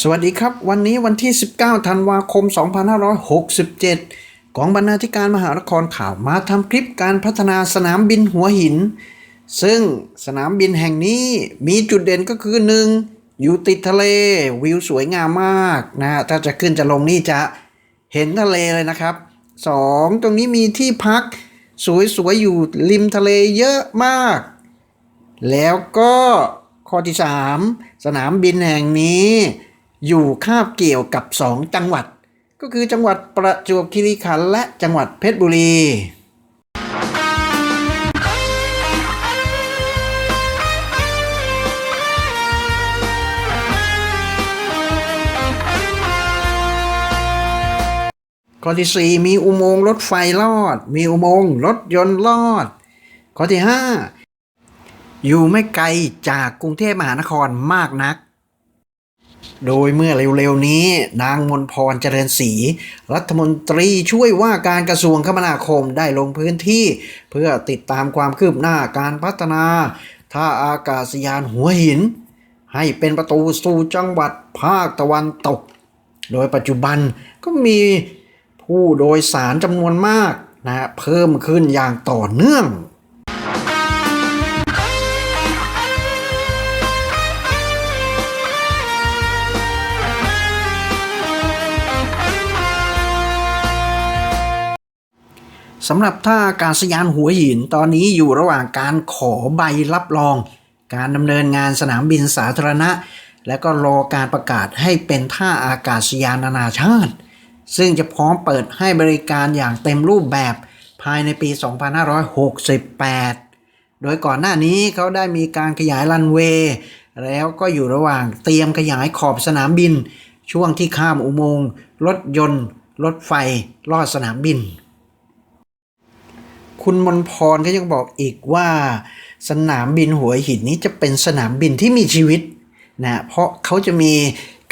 สวัสดีครับ วันนี้วันที่ 19 ธันวาคม 2567ของบรรณาธิการมหานครข่าวมาทำคลิปการพัฒนาสนามบินหัวหิน ซึ่งสนามบินแห่งนี้มีจุดเด่นก็คือ 1. อยู่ติดทะเลวิวสวยงามมากนะฮะถ้าจะขึ้นจะลงนี่จะเห็นทะเลเลยนะครับ 2. ตรงนี้มีที่พักสวยๆอยู่ริมทะเลเยอะมาก แล้วก็ข้อที่ 3 สนามบินแห่งนี้ อยู่คาบเกี่ยวกับ 2 จังหวัด ก็คือจังหวัดประจวบคีรีขันธ์และจังหวัดเพชรบุรีข้อที่ 4 มีอุโมงค์รถไฟลอด มีอุโมงค์รถยนต์ลอด ข้อที่ 5 อยู่ไม่ไกลจากกรุงเทพมหานครมากนัก โดยเมื่อเร็วๆนี้ นางมนพรเจริญศรีรัฐมนตรีช่วยว่าการกระทรวงคมนาคมได้ลงพื้นที่ เพื่อติดตามความคืบหน้าการพัฒนาท่าอากาศยานหัวหิน ให้เป็นประตูสู่จังหวัดภาคตะวันตก โดยปัจจุบันก็มีผู้โดยสารจำนวนมากนะฮะเพิ่มขึ้นอย่างต่อเนื่อง สำหรับท่าอากาศยานหัวหินตอนนี้อยู่ระหว่างการขอใบรับรอง การดำเนินงานสนามบินสาธารณะ และก็รอการประกาศให้เป็นท่าอากาศยานนานาชาติ ซึ่งจะพร้อมเปิดให้บริการอย่างเต็มรูปแบบภายในปี 2568 โดยก่อนหน้านี้เขาได้มีการขยายรันเวย์แล้วก็อยู่ระหว่างเตรียมขยายขอบสนามบิน ช่วงที่ข้ามอุโมงค์รถยนต์ รถไฟลอดสนามบิน คุณมนพรก็ยังบอกอีกว่า สนามบินหัวหินนี้จะเป็นสนามบินที่มีชีวิตนะเพราะเขาจะมี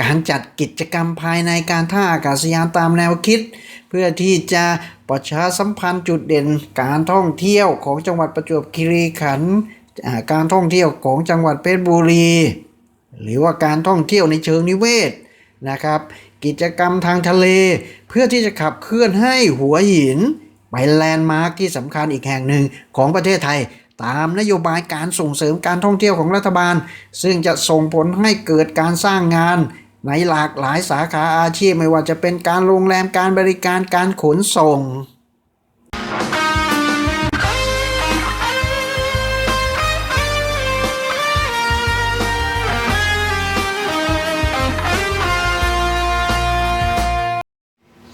การจัดกิจกรรมภายในการท่าอากาศยานตามแนวคิด เพื่อที่จะประชาสัมพันธ์จุดเด่นการท่องเที่ยวของจังหวัดประจวบคีรีขันธ์การท่องเที่ยวของจังหวัดเพชรบุรี หรือว่าการท่องเที่ยวในเชิงนิเวศนะครับ กิจกรรมทางทะเลเพื่อที่จะขับเคลื่อนให้หัวหิน ไปแลนด์มาร์คที่สำคัญอีกแห่งหนึ่งของประเทศไทย ตามนโยบายการส่งเสริมการท่องเที่ยวของรัฐบาล ซึ่งจะส่งผลให้เกิดการสร้างงานในหลากหลายสาขาอาชีพไม่ว่าจะเป็นการโรงแรมการบริการการขนส่ง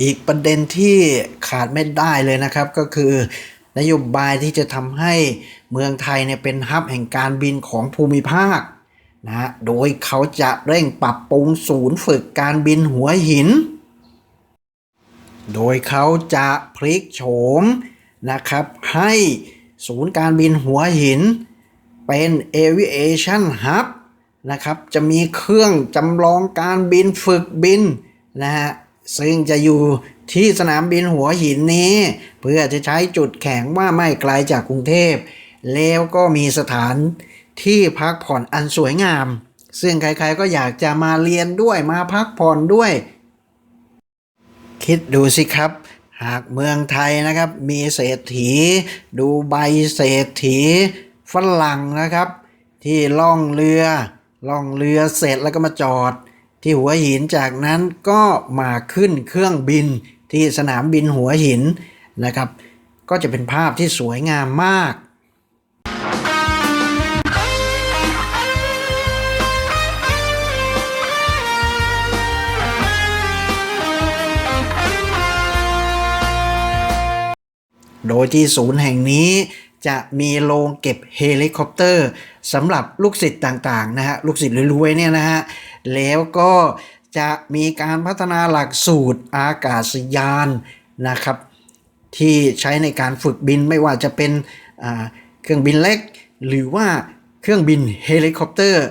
อีกประเด็นที่ขาดไม่ได้เลยนะครับก็คือนโยบายที่จะทำให้เมืองไทยเนี่ยเป็นฮับแห่งการบินของภูมิภาคนะฮะโดยเขาจะเร่งปรับปรุงศูนย์ฝึกการบินหัวหิน โดยเขาจะพลิกโฉมนะครับให้ศูนย์การบินหัวหิน เป็น Aviation Hub นะครับจะมีเครื่องจำลองการบินฝึกบินนะฮะ ซึ่งจะอยู่ที่สนามบินหัวหินนี้ เพื่อจะใช้จุดแข็งว่าไม่ไกลจากกรุงเทพ แล้วก็มีสถานที่พักผ่อนอันสวยงาม ซึ่งใครๆก็อยากจะมาเรียนด้วยมาพักผ่อนด้วย คิดดูสิครับ หากเมืองไทยนะครับ มีเศรษฐี ดูใบเศรษฐีฝรั่งนะครับ ที่ล่องเรือ ล่องเรือเสร็จแล้วก็มาจอด ที่หัวหินจากนั้นก็มาขึ้นเครื่องบินที่สนามบินหัวหินนะครับ ก็จะเป็นภาพที่สวยงามมากโดยที่ศูนย์แห่งนี้ จะมีโรงเก็บเฮลิคอปเตอร์สำหรับลูกศิษย์ต่างๆนะฮะลูกศิษย์รวยๆเนี่ยนะฮะแล้วก็จะมีการพัฒนาหลักสูตรอากาศยานนะครับ ที่ใช้ในการฝึกบินไม่ว่าจะเป็นเครื่องบินเล็ก หรือว่าเครื่องบินเฮลิคอปเตอร์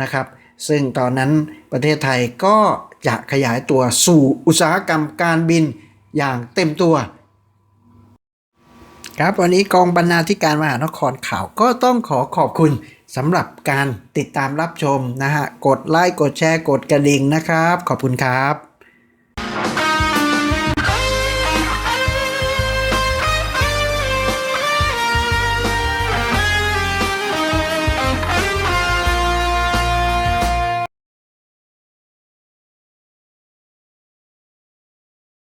นะครับ ซึ่งตอนนั้นประเทศไทยก็จะขยายตัวสู่อุตสาหกรรมการบินอย่างเต็มตัว ครับวันนี้กองบรรณาธิการมหานครข่าวก็ต้องขอขอบคุณสำหรับการติดตามรับชมนะฮะ กดไลค์กดแชร์กดกระดิ่งนะครับ ขอบคุณครับ